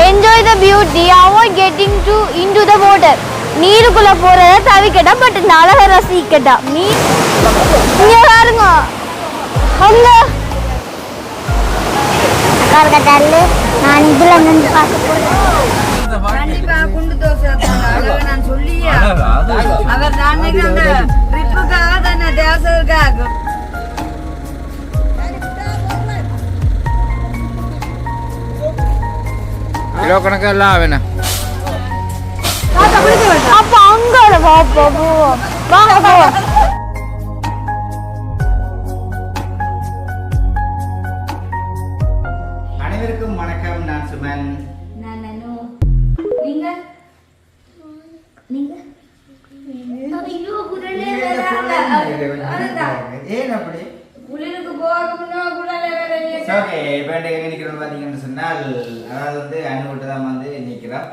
Enjoy the beauty avoid getting to into the water நீருக்குள்ள போறத தவிக்கட்டா but இந்த அழகை ரசிக்கட்டா நீ இங்க பாருங்க அங்க கரகட்டாலு நான் இதுல நின்று பார்க்க போறேன் கண்டிப்பா குண்டு தோசை வைப்பாங்க. அதெல்லாம் நான் சொல்லியே அவர் அந்த ட்ரிப்புக்காக தானே தேசத்துக்காக கிலோ கணக்கு எல்லாம் வேணும் அப்ப அங்க அனைவருக்கும் வணக்கம். நான் சுமன். நாள் அதாவது வந்து அண்ணு தான் வந்து நிற்கிறோம்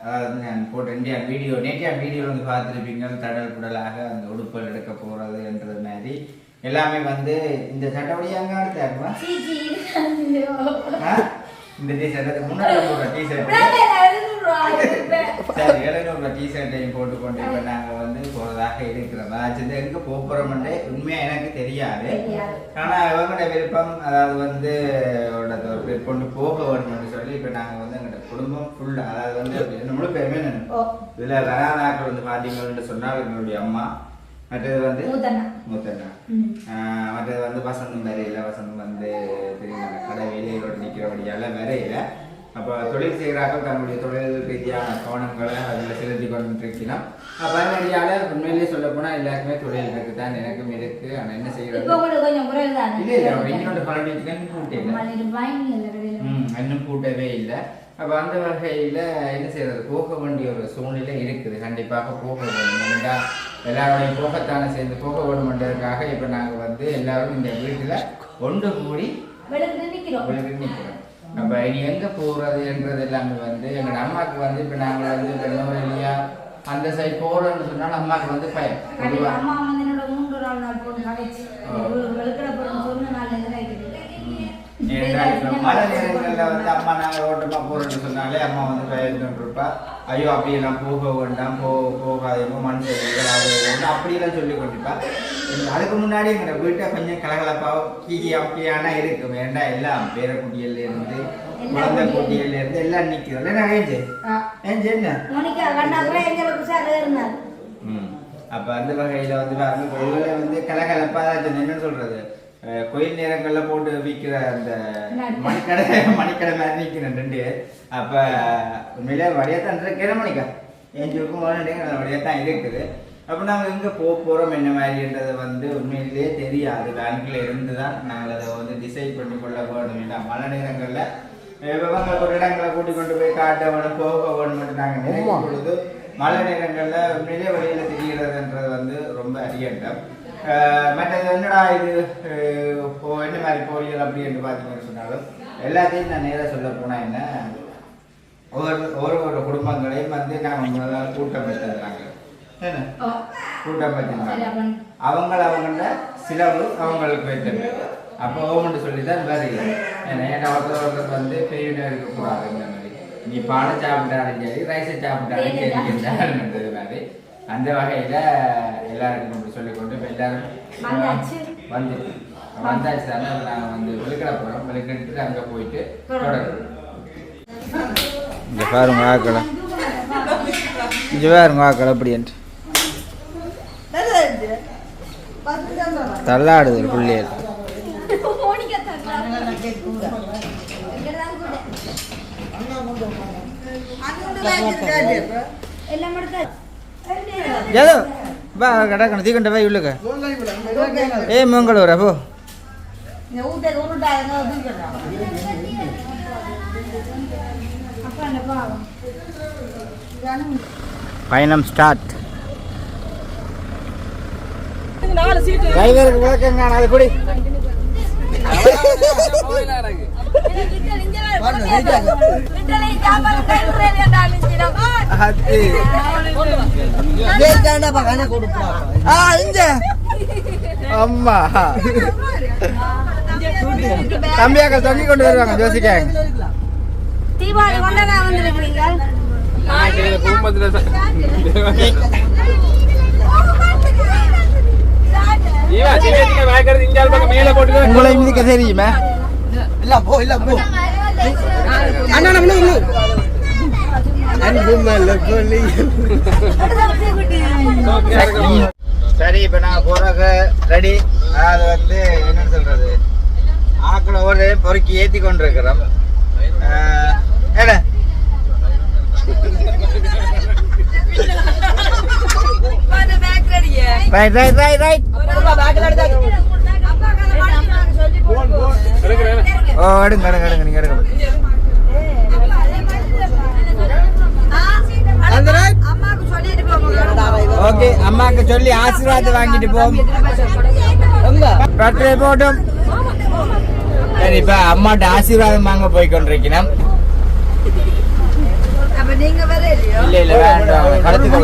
அதாவது வந்து நான் போட்ட இந்தியா வீடியோ நேற்றைய வீடியோ வந்து பார்த்துருப்பீங்க தடல் குடலாக அந்த உடுப்புகள் எடுக்க போகிறது என்றது மாதிரி எல்லாமே வந்து இந்த சட்டப்படி அங்கே அடுத்தாருமா இந்த டிஷர்ட் முன்னாடி போடுற டிஷர்ட் சரி எழுநூறுல டிஷர்ட்டையும் போட்டுக்கொண்டு இப்போ நாங்கள் வந்து போகிறதாக எங்கே போகிறோம்னு உண்மையாக எனக்கு தெரியாது. ஆனால் இவங்களோட விருப்பம் அதாவது வந்து ஒரு கொண்டு போக வேணும்னு சொல்லி இப்போ நாங்கள் வந்து எங்களோட குடும்பம் ஃபுல்லாக அதாவது வந்து முழு பேருமே இதில் வராதாக்கள் வந்து பார்த்தீங்கன்னு சொன்னால் எங்களுடைய அம்மா. மற்றது வந்து மூத்தண்ணா. மற்றது வந்து வசந்தம் வரையில வசந்தம் வந்து தெரியுமா கடை வேலையோட நிற்கிறபடியால வரையில அப்போ தொழில் செய்கிறார்கள் தன்னுடைய தொழில் ரீதியான கவனங்களை அதில் செலுத்தி கொண்டு இருக்கிறோம் அப்போ அதனடியால உண்மையிலேயே சொல்ல போனால் எல்லாருக்குமே தொழில் இருக்கு தான் எனக்கும் இருக்கு. ஆனால் என்ன செய்யறது? இல்லை இல்லை இன்னொரு ம், இன்னும் கூட்டவே இல்லை. அப்போ அந்த வகையில் என்ன செய்யறது? போக வேண்டிய ஒரு சூழ்நிலை இருக்குது. கண்டிப்பாக போக ஏனென்றா எல்லாரோடையும் போகத்தானே சேர்ந்து போக வேணுமென்றதுக்காக இப்போ நாங்கள் வந்து எல்லாரும் இந்த வீட்டில் ஒன்று கூடி நிற்கிறோம். அப்போ இனி எங்கே போகிறதுன்றது எல்லாமே வந்து எங்களோட அம்மாவுக்கு வந்து இப்போ நாங்கள் வந்து இப்போ இல்லையா? அந்த சைட் போகிறோம்னு சொன்னால் அம்மாவுக்கு வந்து பயம் அம்மா வந்து என்னோட மூன்று நாள் நாள் போட்டு கழிச்சு ஏன்னா மழை நேரங்கள்ல வந்து அம்மா நாங்க ரோட்டமா போறோம்னு சொன்னாலே அம்மா வந்து பயந்துட்டு இருப்பா ஐயோ அப்படியெல்லாம் போக வேண்டாம் போ போகாதீங்க மண் செய்யுங்கள் அப்படியெல்லாம் சொல்லி கொண்டிருப்பா. அதுக்கு முன்னாடி எங்க வீட்டை கொஞ்சம் கலகலப்பா கீகி அப்படியானா இருக்கு. வேண்டாம் எல்லாம் பேரக்குட்டியில இருந்து குழந்தை குட்டியில இருந்து எல்லாம் நிக்கிறோம் என்ன ஏஞ்சு ஏஞ்சு என்ன ம். அப்ப அந்த வகையில வந்து பாருங்க வந்து கலகலப்பா தான் என்னன்னு சொல்றது? அஹ் கோயில் நேரங்கள்ல போட்டு விற்கிற அந்த மணிக்கடை மணிக்கடை மாதிரி நிற்கிறேன் ரெண்டு. அப்ப உண்மையிலே வழியாத்தான் இருக்கிற மணிக்கா? என் சொல்லும் நல்ல வழியாத்தான் இருக்குது. அப்ப நாங்க எங்க போக போறோம் என்ன மாதிரின்றது வந்து உண்மையிலேயே தெரியாது. பேங்க்ல இருந்து தான் நாங்கள் அதை வந்து டிசைட் பண்ணி கொள்ள வேணும் ஏன்னா மழை நேரங்கள்ல இவங்க ஒரு இடங்களை கூட்டி கொண்டு போய் காட்ட வேணும் போக வேணும் நாங்கள் நினைக்கும் பொழுது மழை நேரங்கள்ல உண்மையிலே வெளியில தெரிகிறதுன்றது வந்து ரொம்ப அரியண்டம். மற்றது என்னடா இது? என்ன மாதிரி கோழிகள் அப்படி என்று பார்த்தீங்கன்னு சொன்னாலும் எல்லாத்தையும் நான் நேராக சொல்ல போனா என்ன? ஒரு ஒரு ஒரு குடும்பங்களையும் வந்து நாங்கள் முதல்ல கூட்டம் வச்சிருந்தாங்க என்ன கூட்டம் வச்சிருந்தாங்க அவங்கள அவங்கள சிலவு அவங்களுக்கு வைத்தது அப்போ ஓமன்ட்டு சொல்லி தான் இல்லை ஏன்னா ஏன்னா ஒருத்தர் ஒருத்தர் வந்து பெரியவனாக இருக்கக்கூடாது இந்த மாதிரி. நீ பானை சாப்பிட்டாலும் சரி ரைஸை சாப்பிட்டாலும் சரி மாதிரி அந்த வகையில் எல்லாருக்கும் நம்ம சொல்லிக்கொண்டு இப்போ எல்லாரும் வந்தாச்சு. வந்து வந்தாச்சு. தானே நாங்கள் வந்து விழுக்கிட போகிறோம் விழுக்கிட்டு அங்கே போயிட்டு தொடரும் இங்கே பாருங்க ஆக்களை இங்கே பாருங்க ஆக்கள் அப்படின்ட்டு தள்ளாடுது பிள்ளைகள் எல்லாம் எடுத்து ஏதோ ಬಾ ಕಡಕಣ ತೀಕಂಡ ಬಾ ಇಲ್ಲಕ ಏ ಮಂಗಳೂರ ಪೋ அப்பா அந்த பாவம் பயணம் ஸ்டார்ட் டிரைவருக்கு விளக்கம் காணாது குடி அம்மா தம்பியாக்கள் தொங்கி கொண்டு வருவாங்க ஜோசிக்காங்க தீபாவளி கொண்டாட வந்திருக்கிறீங்க குடும்பத்துல ஈவா சின்ன வாய்க்கிறது இங்க பக்கம் மேல போட்டு உங்களை மிதிக்க தெரியுமா? இல்ல போ இல்ல போ. அண்ணா நம்ம அன்பு மேல சரி இப்ப நான் போறக்கு ரெடி அது வந்து என்ன சொல்றது ஆக்களை ஒரு பொறுக்கி ஏத்தி கொண்டிருக்கிறோம் ஆஹ், ஏடா ரைட் ரைட் ரைட் ரைட் ஓ எடுங்க எடுங்க எடுங்க நீங்க எடுங்க. போங்க ஓகே அம்மாக்கு சொல்லி ஆசீர்வாதம் வாங்கிட்டு போம் பட்டரை போட்டும். சரி இப்ப அம்மாட்ட ஆசீர்வாதம் வாங்க போய் கொண்டிருக்கிறோம் அப்ப நீங்க வர இல்லையோ? இல்ல இல்ல வேண்டாம். கடத்துக்கு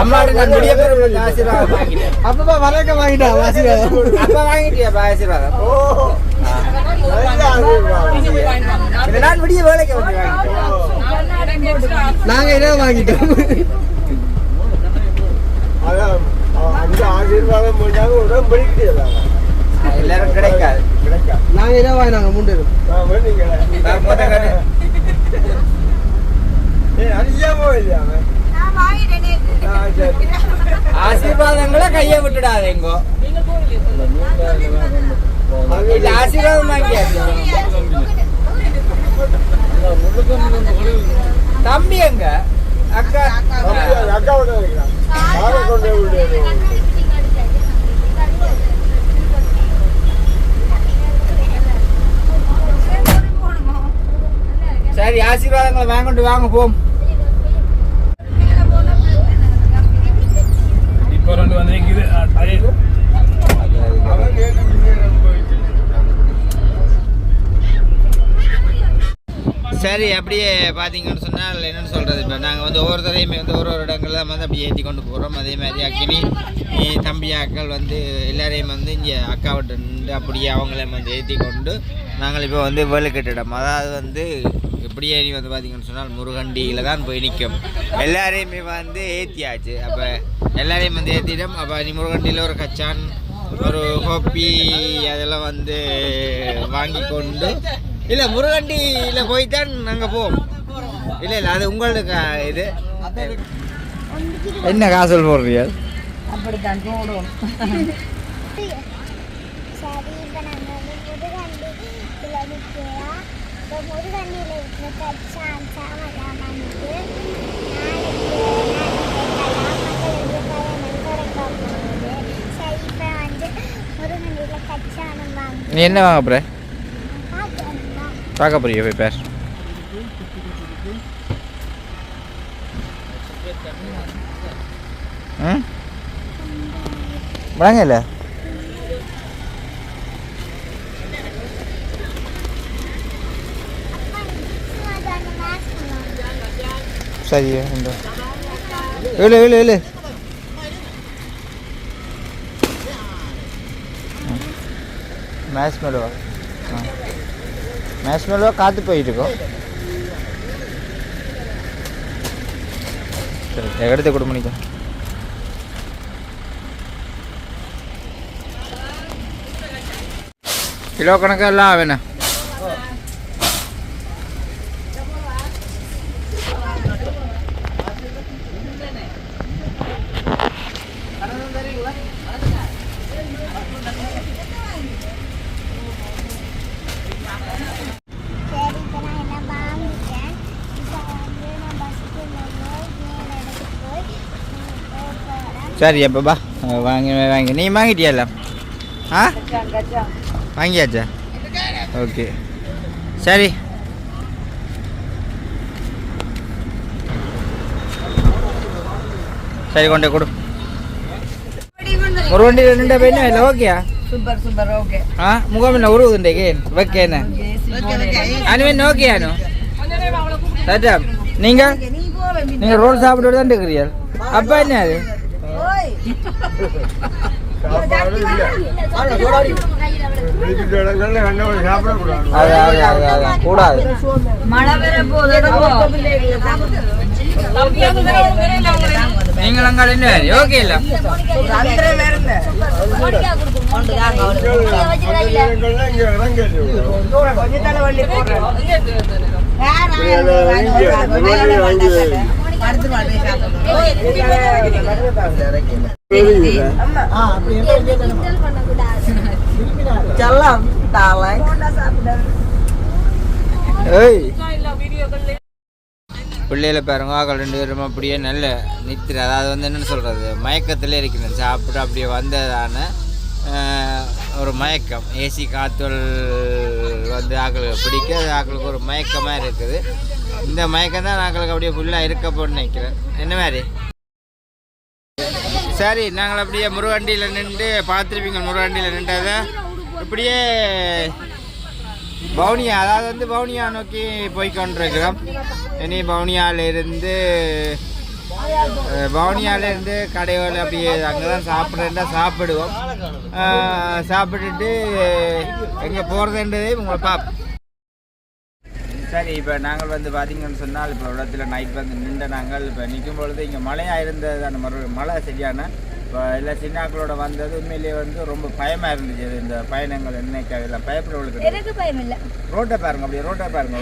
அம்மாட்ட நான் முடிய பேர் ஆசீர்வாதம் வாங்கிட்டேன். அப்பப்பா வரக்க வாங்கிட்டா ஆசீர்வாதம். அப்ப வாங்கிட்டியாப்பா ஆசீர்வாதம்? இந்த நான் விடிய வேலைக்கு வந்து வாங்கிட்டேன். நாங்க என்ன வாங்கிட்டோம்? எல்லாரும் கிடைக்காது நாங்க என்ன வாங்கினாங்க? மூன்று ஆசீர்வாதங்களை கையை விட்டுடாதேங்கோ. ஆசீர்வாதம் வாங்கியாச்சு. தம்பி எங்க? அக்கா. சரி ஆசீர்வாதங்களை வாங்கிட்டு வாங்க போம். இப்போ ரெண்டு வந்து நிக்குது அப்படியே பார்த்தீங்கன்னு சொன்னால் என்னென்னு சொல்கிறது இப்போ நாங்கள் வந்து ஒவ்வொருத்தரையுமே வந்து ஒரு ஒரு இடங்கள்ல வந்து அப்படியே ஏற்றி கொண்டு போகிறோம் அதே மாதிரி அக்கினி தம்பி அக்கள் வந்து எல்லாரையும் வந்து இங்கே அக்காவிட்டு நின்று அப்படியே அவங்களையும் வந்து ஏற்றி கொண்டு நாங்கள் இப்போ வந்து வேலு கட்டிடம் அதாவது வந்து இப்படியே நீ வந்து பார்த்தீங்கன்னு சொன்னால் முருகண்டியில் தான் போய் நிற்கும். எல்லாரையுமே வந்து ஏற்றியாச்சு அப்போ எல்லாரையும் வந்து ஏற்றிட்டோம் அப்போ நீ முருகண்டியில் ஒரு கச்சான் ஒரு கோப்பி அதெல்லாம் வந்து வாங்கி கொண்டு இல்லை முருகண்டியில் போய் தான் நாங்கள் போவோம் இல்லை இல்லை அது உங்களுக்கு இது. என்ன காசல் போடுறீங்க? அப்படித்தான் போடுவோம். நீ என்ன வாங்க போகிற பார்க்கணும் பார்க்க போறிய போய் பேர் ம் வழங்க இல்லை சரி இந்த ஏழு ஏழு ஏழு மேட்ச் மேலுவா ஆ மேட்ச் மேலுவா காற்று போயிட்டு இருக்கோம் சரி எடுத்து கொடு மணிக்கா கிலோ கணக்காக எல்லாம் வேணாம் சரி இப்போ நான் எல்லாம் வாங்கிட்டேன் இப்போ வந்து நான் பஸ்ஸுக்கு போய் வேலை எடுத்துட்டு போய் போகிறேன் சரி எப்பப்பா வாங்கி வாங்கி நீ வாங்கிட்டியா இல்லை ஆ வாங்கியாச்சா ஓகே சரி சரி கொண்டே கொடு ஒரு வண்டி ரெண்டா போயினா இல்லை ஓகேயா சூப்பர் சூப்பர் ஓகே ஆ முகம் என்ன உருவுதுண்டே ஓகேண்ணே அனுவன் ஓகேயானு சட்டா நீங்கள் நீங்கள் ரோல் சாப்பிட்டு தான் இருக்கிறீர்கள் அப்பா என்ன அது கூடாது. மழை வர போது நீங்கள் அங்கே என்ன ஓகே இல்லை செல்லம் ஏய் பிள்ளைகளை பாருங்க ஆக்கள் ரெண்டு பேரும் அப்படியே நல்ல நித்திர. அதாவது வந்து என்னன்னு சொல்கிறது மயக்கத்தில் இருக்கிறேன் சாப்பிட்டு அப்படியே வந்ததான ஒரு மயக்கம். ஏசி காத்தல் வந்து ஆக்களுக்கு பிடிக்க ஆக்களுக்கு ஒரு மயக்கமாக இருக்குது. இந்த மயக்கம் தான் நாங்களுக்கு அப்படியே ஃபுல்லாக இருக்க போன்னு நினைக்கிறேன். என்ன மாதிரி? சரி நாங்கள் அப்படியே முருகண்டியில் நின்று பார்த்துருப்பீங்க முருகண்டியில் நின்றதை. இப்படியே பவுனியா அதாவது வந்து பவுனியா நோக்கி போய் கொண்டிருக்கிறோம். இனி பவுனியாவிலிருந்து இருந்து அஹ், கடையோட அப்படியே அங்கே தான் சாப்பிட்றா சாப்பிடுவோம் சாப்பிட்டுட்டு எங்கே போகிறதுன்றதே உங்களை பார்ப்போம் சரி இப்போ நாங்கள் வந்து பார்த்தீங்கன்னு சொன்னால் இப்போ இடத்துல நைட் வந்து நின்ற நாங்கள் இப்போ நிற்கும் பொழுது இங்கே மழையாக இருந்தது அந்த மறு மழை சரியான இப்போ எல்லா சின்னாக்களோட வந்தது உண்மையிலேயே வந்து ரொம்ப பயமாக இருந்துச்சு. இந்த பயணங்கள் என்னைக்காக இல்லை பயப்படுறவங்களுக்கு எனக்கு பயம் இல்லை. ரோட்டை பாருங்க அப்படியே ரோட்டை பாருங்க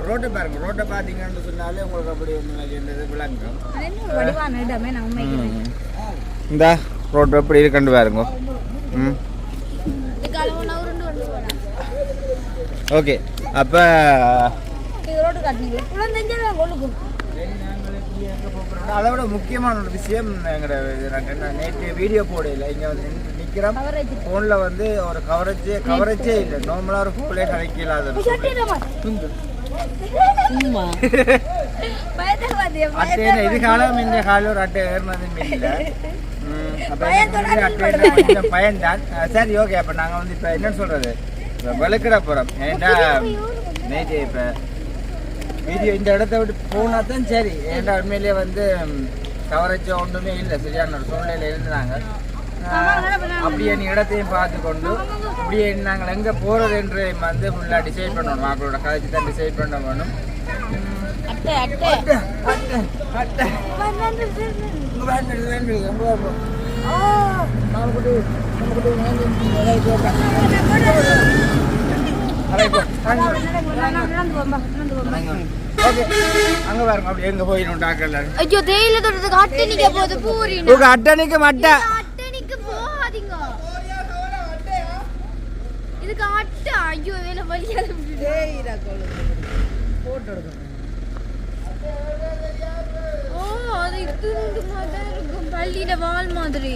ரோட்டை- பாருங்க ரோட்டை பார்த்தீங்கன்னு சொன்னாலே உங்களுக்கு அப்படி ஒன்று விளங்கும். இந்த ரோட்டு எப்படி இருக்குன்னு பாருங்க. ம். ஓகே. அப்போ அதை விட முக்கியமான ஒரு விஷயம் எங்களோட நேற்று வீடியோ போடையில் இங்கே வந்து நிற்கிறோம் ஃபோனில் வந்து ஒரு கவரேஜே கவரேஜே இல்லை. நார்மலாக ஒரு ஃபோன்லேயே கிடைக்க இல்லாத. அட்டை இது காலம் இந்த காலம் ஒரு அட்டை ஏறினதும் இல்லை. அப்ப பயன்தான் சரி ஓகே அப்போ நாங்கள் வந்து இப்போ என்னன்னு சொல்கிறது இப்போ வெளுக்கிட போகிறோம் ஏன்டா நேற்று இப்போ வீடியோ இந்த இடத்த விட்டு போனா தான் சரி. ஏன்டா உண்மையிலேயே வந்து கவரேஜ் ஒன்றுமே இல்லை. சரியான ஒரு சூழ்நிலையில் இருந்தாங்க அப்படியே நீ இடத்தையும் பார்த்து கொண்டு இப்படியே நாங்கள் எங்கே போகிறது என்று வந்து ஃபுல்லாக டிசைட் பண்ணணும். மக்களோட கதைச்சு தான் டிசைட் பண்ண வேணும். நாலு குட்டி, நாலு குட்டி, வேண்டு, வேலை போட்டேன். அலை போ, அங்க. பாருங்க அப்படி எங்க போயிடும் ஐயோ தேயிலை தோட்டத்துக்கு அட்டை நிக்க போகுது பூரி உங்க அட்டனைக்கு மட்டை. அட்டனிக்கு போகாதீங்க. இதுக்கு அட்டை. ஐயோ வேலை வலியாது. ஓ அது இத்துண்டு மாதிரி இருக்கும். பள்ளியில வால் மாதிரி.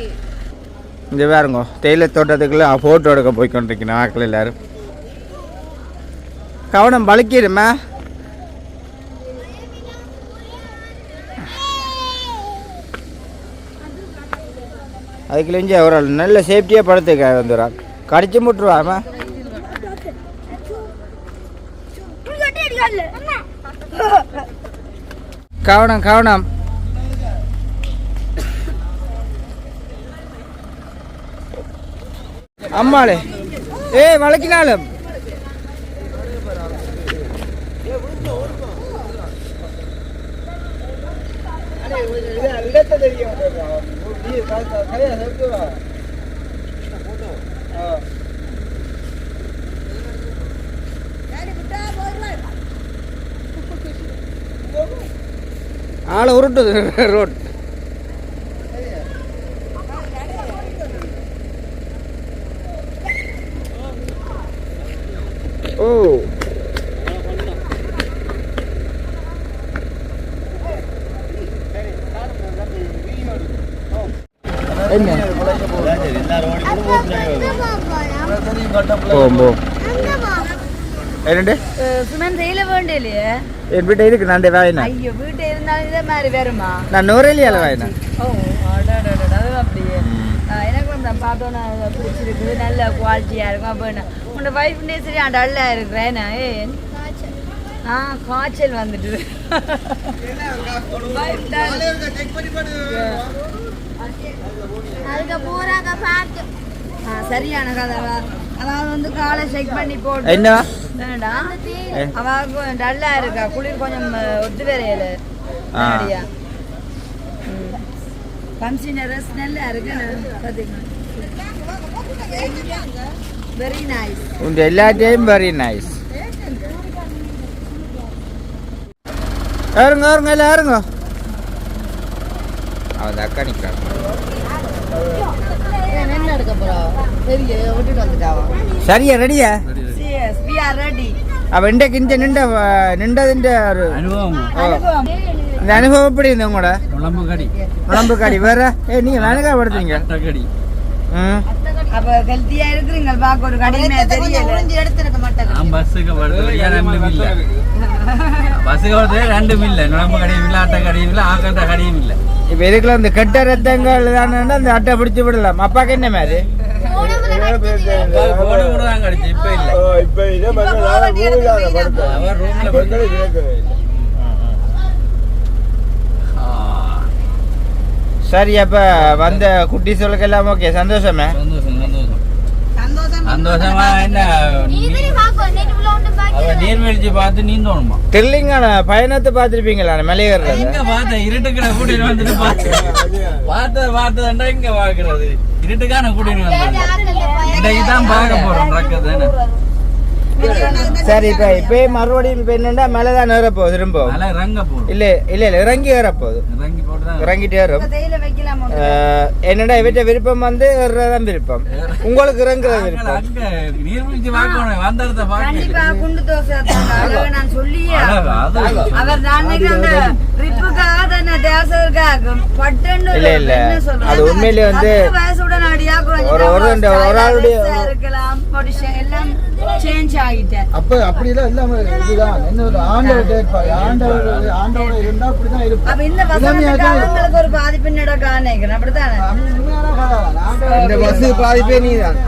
இங்க பாருங்க தேயிலை தோட்டத்துக்குள்ள போட்டோ எடுக்க போய் கொண்டிருக்கணும் ஆக்கள் எல்லாரும். கவனம் பழுக்கிடுமா அதுக்கு இங்கே ஒரு ஆள் நல்ல சேஃப்டியாக படுத்துக்க வந்துடுறான் கடிச்சு முட்டுருவாமா கவனம் கவனம். அம்மாளே. ஏய் வளக்கினாலும். ஆளை உருட்டுது ரோட் ஓ என்ன? போம் போம் என்னண்டு? சுமன் செய்யல வேண்டியலையே என் வீட்டை இருக்கு நான் வாயினா ஐயோ வீட்டு இருந்தாலும் இதே மாதிரி வருமா நான் நூறேலியால வாயினா ஓ அடடடட, அது அப்படியே ஆ, எனக்கு வந்து பார்த்தோன்னா பிடிச்சிருக்கு நல்ல குவாலிட்டியாக இருக்கும் அப்போ என்ன உன்னோட வைஃப் சரி டல்லாக இருக்கிறேன் ஆ காய்ச்சல் வந்துட்டு Wife dull. அதுக்கு போறாங்க பார்த்து ஆ, சரியான கதை அவ- அதாவது வந்து காலை செக் பண்ணி போட்டு என்ன என்னடா ஏ. அவ கொஞ்சம் டல்லா இருக்கா குளிர் கொஞ்சம் அஹ், ஒத்து வரையல ஆ. பம்சின ரஸ் நல்லா இருக்கு பார்த்தீங்களா வெரி நைஸ் உங்க எல்லாத்தையும் வெரி நைஸ் ஏறுங்க ஏறுங்க எல்லாம் ஏறுங்க அவன் அக்கா நிற்கிறான் என்ன எடுக்க போறா? பெரிய விட்டுட்டு வந்துட்டாவா? சரியா ரெடியா? சிஎஸ் வி ஆர் ரெடி அப்ப இன்றைக்கு இந்த நின்ற நின்றதுன்ற ஒரு. இந்த அனுபவம் எப்படி இருந்தது உங்களோட? உடம்பு கடி உடம்பு காடி வேற? ஏ நீங்க வேணுக்கா படுத்தீங்க. கடி அப்ப ஹெல்த்தியா இருக்கிறீங்க. ஒரு தெரியல. நான் பஸ்ஸுக்கு ரெண்டும் இல்லை. பஸ்ஸுக்கு. படுறது ரெண்டும் இல்லை. உடம்பு கடியும் இல்லை அட்டை கடியும் இல்லை ஆக்கட்ட கடியும் இல்லை. இப்ப இதுக்குள்ள இந்த கெட்ட ரத்தங்கள் தானே அந்த அட்டை பிடிச்சு விடலாம். அப்பாக்கு என்ன மாதிரி? சரி அப்ப வந்த குட்டி சொல்லுக்கு எல்லாம் ஓகே சந்தோஷமே? சந்தோஷம் என்ன? நீர்வீழ்ச்சி பார்த்து நீந்தோணுமா? தில்லிங்கான பயணத்தை பார்த்துருப்பீங்களா மலையேறது எங்க பார்த்த? இருட்டுக்கிற கூட்டிட்டு வந்துட்டு பார்த்து. பார்த்தது பார்த்ததுண்டா இங்க பாக்குறது இருட்டுக்கான கூட்டிட்டு வந்தது இன்னைக்கு தான் பார்க்க போறோம் ரக்கதானே சரி இப்ப இப்பயே மறுபடியும் இப்ப என்னன்னா மேலே தான் ஏற போகுது. திரும்ப இல்ல இல்ல இல்ல இறங்கி ஏற போகுது இறங்கிட்டே ஏறும் என்னடா இவற்ற விருப்பம் வந்து ஏறுறதான் விருப்பம். உங்களுக்கு இறங்குற அங்க விருப்பம் இல்ல, இல்ல. அது உண்மையிலே வந்து ஒரு- ஒரு ரெண்டு- ஒரு style, ஆளுடைய- சேஞ்ச் ஆகிட்டேன். அப்ப அப்படிலாம் இல்லாம இதுதான். என்ன ஒரு ஆண்டவர் கேட்பாரு ஆண்டவர் ஆண்டவர் இருந்தா அப்படிதான் இருப்பார் அப்ப இந்த வசனத்துக்கு ஒரு பாதிப்பு நடக்க நினைக்கிறேன் அப்படித்தானே? இந்த பஸ் பாதிப்பே நீ தான்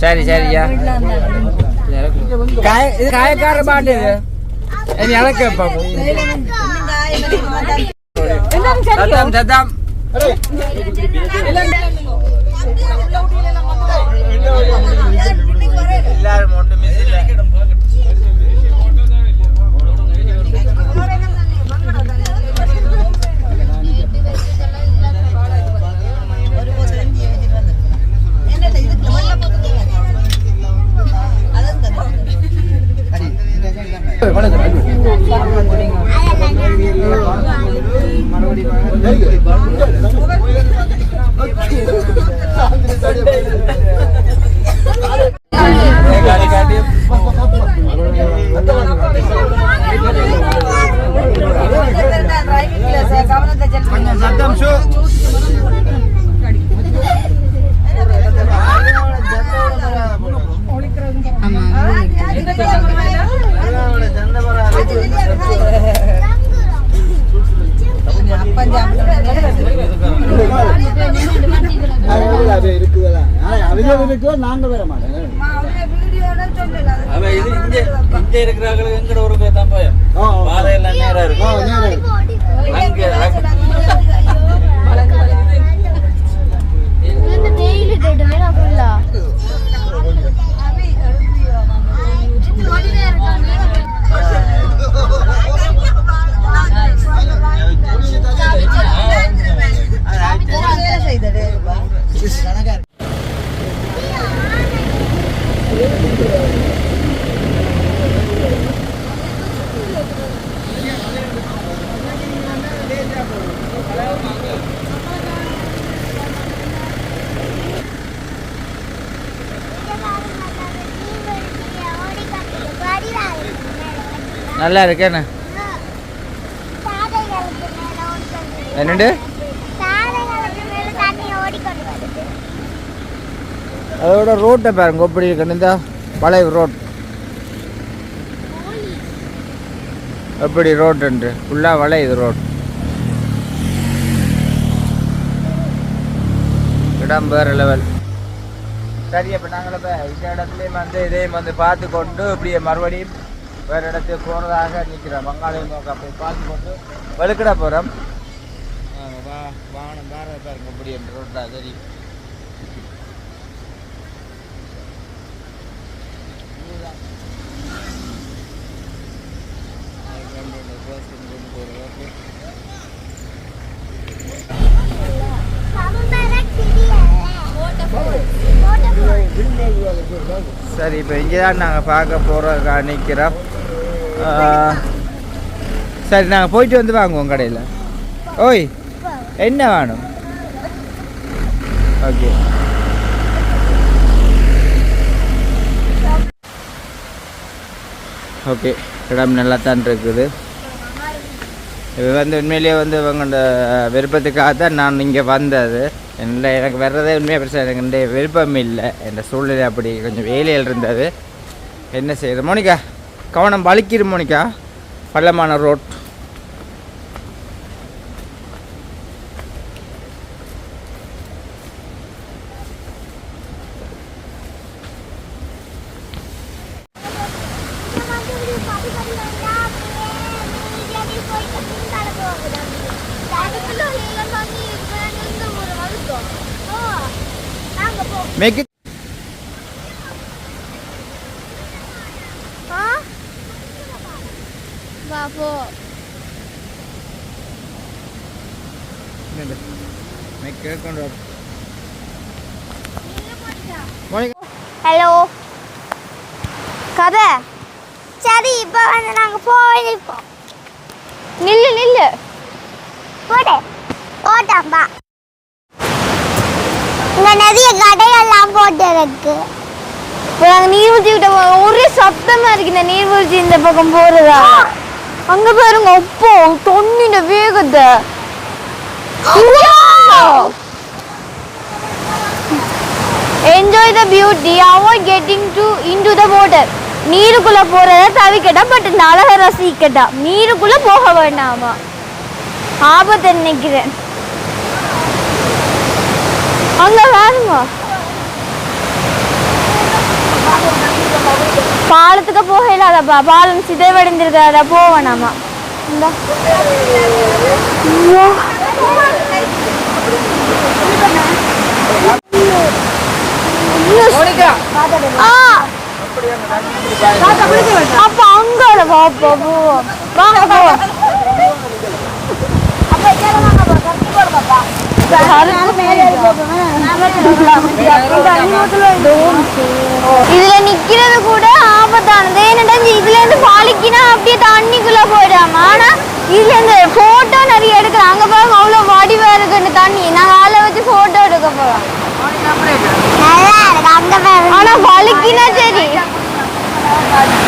சரி. சரியா காயக்கார பாட்டு இது. கேட்போம் சத்தம் சத்தம் எல்லாரும் ஒன்று மிஸ் காடி காட்டி கவனத்தை கொஞ்சம் சத்தம் ஷூ அது இருக்குதெல்லாம் அவங்க இருக்கோ நாங்க வர மாட்டோம் வீடியோட சொல்லல அவ இது இங்க இங்க இருக்கிறவங்களுக்கு எங்கட ஒரு பேர் தான் பயம் ஆ, ஆ. பாதையெல்லாம் நேரா ஆ, இருக்கும் நேரா இருக்கு. அங்க டெய்லி டேட்டுமே நான் ஃபுல்லா நல்லா இருக்கேண்ணே என்னண்டு? அதோட ரோட்டை பாருங்க எப்படி இருக்குன்னு இந்த பழைய ரோட். எப்படி ரோட்டுன்ட்டு ஃபுல்லாக வளையுது ரோட். இடம் வேறு லெவல் சரி அப்போ நாங்கள் இப்போ இந்த இடத்துலையும் வந்து இதையும் வந்து பார்த்து கொண்டு இப்படியே மறுபடியும் வேறு இடத்துக்கு போகிறதாக நிற்கிறோம் வங்காளையம் நோக்க அப்படி பார்த்து கொண்டு வெளுக்கிட போகிறோம் வா வாகனம் பாருங்க பாருங்க இப்படி என்று ரோட்டா சரி சரி இப்போ இங்கே தான் நாங்கள் பார்க்க போகிறோம் நிற்கிறோம் சரி நாங்கள் போயிட்டு வந்து வாங்குவோம் கடையில். ஓய் என்ன வேணும்? ஓகே. ஓகே இடம் நல்லா தான் இருக்குது. இது வந்து உண்மையிலேயே வந்து இவங்களோட விருப்பத்துக்காக தான் நான் இங்கே வந்தது. என்ன எனக்கு வர்றதே உண்மையாக பிரச்சனை எனக்கு விருப்பம் இல்லை. என் சூழ்நிலை அப்படி கொஞ்சம் வேலையில் இருந்தது. என்ன செய்யுது மோனிகா கவனம் வலிக்கிரு மோனிக்கா பள்ளமான ரோட். ஹலோ கதை சரி இப்போ வந்து நாங்கள் போயிருப்போம் நில்லு நில்லு போடு போட்டாம்பா இங்க நிறைய கடையெல்லாம் போட்டு இருக்கு இப்போ நாங்கள் நீர்வீழ்ச்சி கிட்ட ஒரே சத்தமா இருக்கு இந்த நீர்வீழ்ச்சி இந்த பக்கம் போறதா அங்க பாருங்க அப்போ தொண்ணின வேகத்தை. Enjoy the beauty avoid getting to into the water நீருக்குள்ள போறத தவிக்கட்டா பட் இந்த அழகை ரசிக்கட்டா நீருக்குள்ள போக வேண்டாமா? ஆபத்து நினைக்கிறேன். அங்க பாருங்க. பாலத்துக்கு போக இல்லாதப்பா பாலம் சிதைவடைந்திருக்காதா போவேனாமா இந்த. அப்ப அங்க வா போவோம் வாங்க போவோம் இதுல நிக்கிறது கூட ஆபத்தானது. ஏன்னா இதுல இருந்து பாலிக்கினா அப்படியே தண்ணிக்குள்ள போயிடாம. ஆனா இதுல இருந்து போட்டோ நிறைய எடுக்கிறோம் அங்க பாருங்க அவ்வளவு வடிவா இருக்குன்னு தண்ணி. நாங்க ஆளை வச்சு போட்டோ எடுக்க போறோம் ஆனா வலிக்கினா சரி.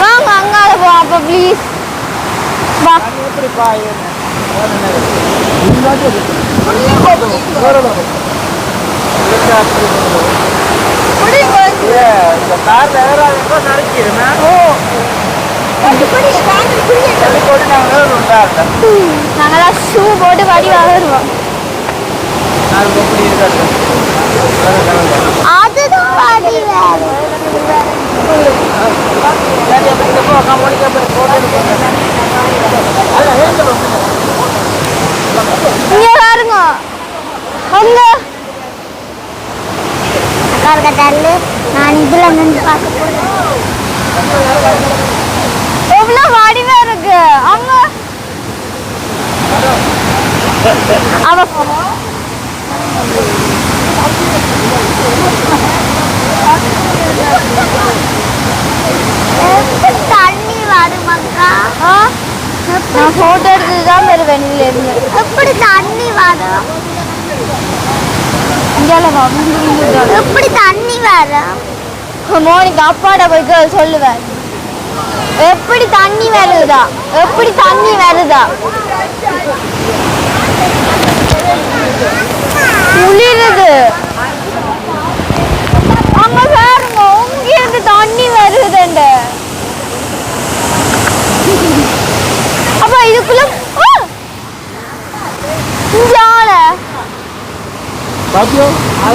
வாங்க அங்கால போ அப்ப ப்ளீஸ் வா. பாய் இந்த கார்ல போட்டு நாங்கள் உண்டாங்க நாங்களாம் ஷூ போட்டு வடிவாக வருவோம் அதுதான் வடிவாக இங்க பாருங்க. அங்க. அக்கா தள்ளு நான் இதுல நின்று பார்க்க எவ்வளவு வடிவா இருக்கு? அங்க அவ தண்ணி வருமாக்கா நான் போட்டோ எடுத்து தான் வருவேன் இருந்து எப்படி தண்ணி வரும்? எப்படி தண்ணி வரும் மோனிக்கு அப்பாட போய் சொல்லுவேன் எப்படி தண்ணி வருதா? எப்படி தண்ணி வருதா? குளிருது. அங்க பாருங்க உங்க இருந்து தண்ணி வருதுண்டு அப்ப இதுக்குள்ள ஆ! இங்க ஆள பாத்தியோ ஆ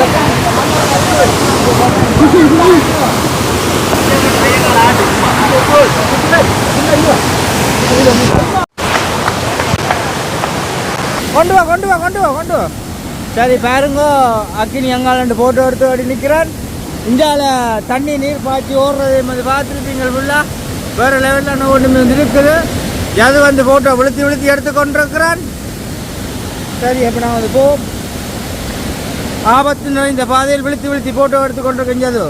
கொண்டு வா கொண்டு வா கொண்டு வா கொண்டு வா. சரி பாருங்க. அக்கினி அங்காளண்டு போட்டோ எடுத்து அப்படி நிற்கிறான் இந்தியாவில் தண்ணி நீர் பாய்ச்சி ஓடுறது வந்து பார்த்துருப்பீங்க ஃபுல்லாக வேறு லெவலில் ஒன்று வந்து இருக்குது அது வந்து ஃபோட்டோ விழுத்தி விழுத்தி எடுத்து கொண்டிருக்கிறான்? சரி அப்போ நான் அது போ. ஆபத்து நிறைந்த பாதையில் விழுத்தி விழுத்தி ஃபோட்டோ எடுத்து கொண்டிருக்கேன் அது